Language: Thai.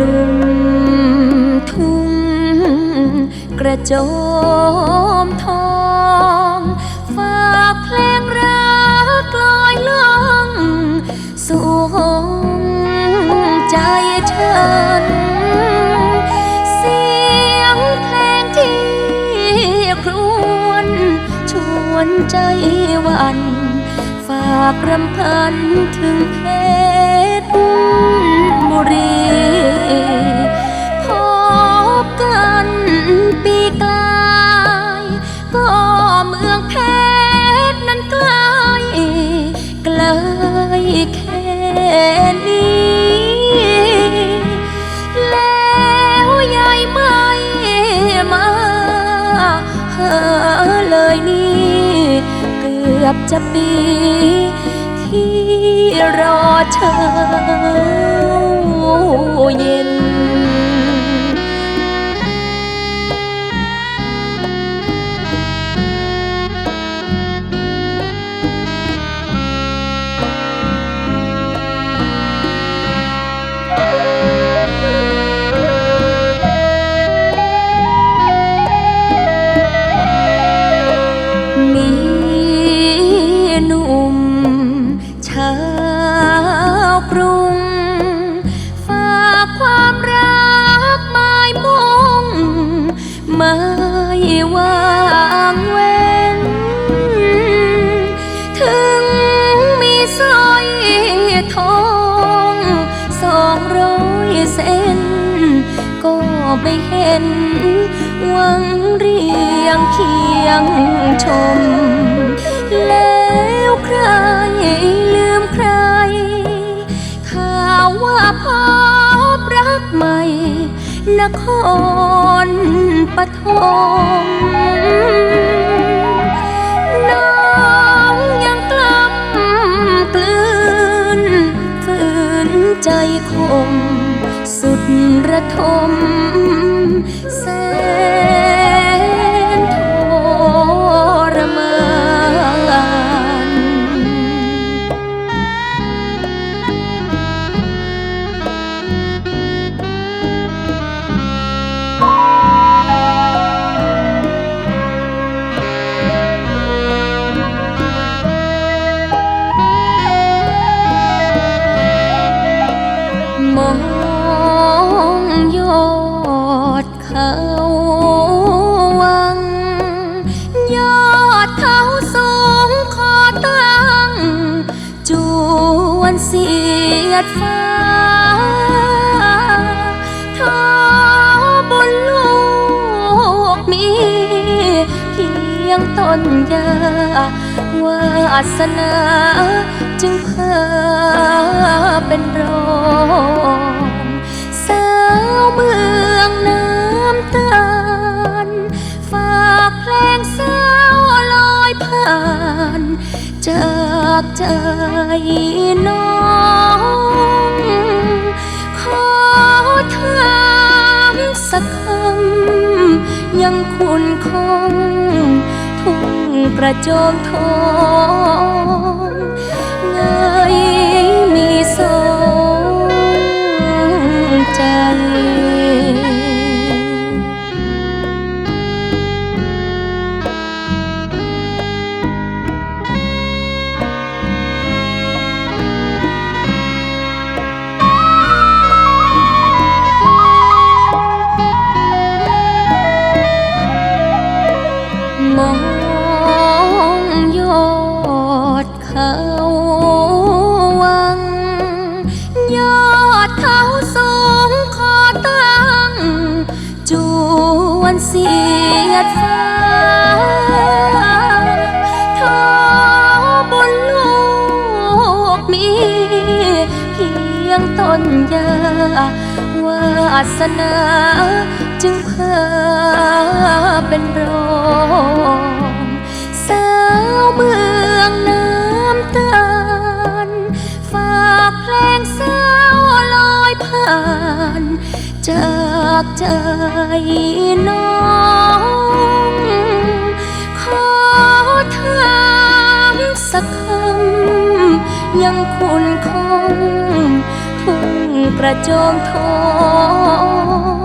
หนุ่มทุ่งกระโจมทองฝากเพลงรักลอยล่องสู่หงใจฉันเสียงเพลงที่ครวนชวนใจวันากรำพันถึงเพชรบุรีพบกันปีกลายก็เมืองเพชรนั้นใกล้ไกลแค่ กับจะปีที่รอเช้าเย็น ไม่วางเว้น ถึงมีสร้อยทองสองร้อยเส้น ก็ไม่เห็น หวังเรียงเคียงชม นครปฐมน้องยังกล้ำกลืนฝืนใจคม สุดระทม ยดฟ้าท้อบนลูกมีเพียงต้นยาวาสนาจึงพาเป็นรองสาวเมืองน้ำตาลฝากเพลงเศร้าลอยผ่านจากใจน้อง สักคำยังคุณคง ทุ่งประโจมทองไงมีสองใจ วนเสียดฟ้าท้อบนลูกมีเพียงต้นยาวาสนาจึงพาเป็นรองสาวเมืองน้ำตาลฝากเพลงเศร้าลอยผ่านจากใจน้องขอถามสักคำยังคุณคงทุ่งกระโจมทอง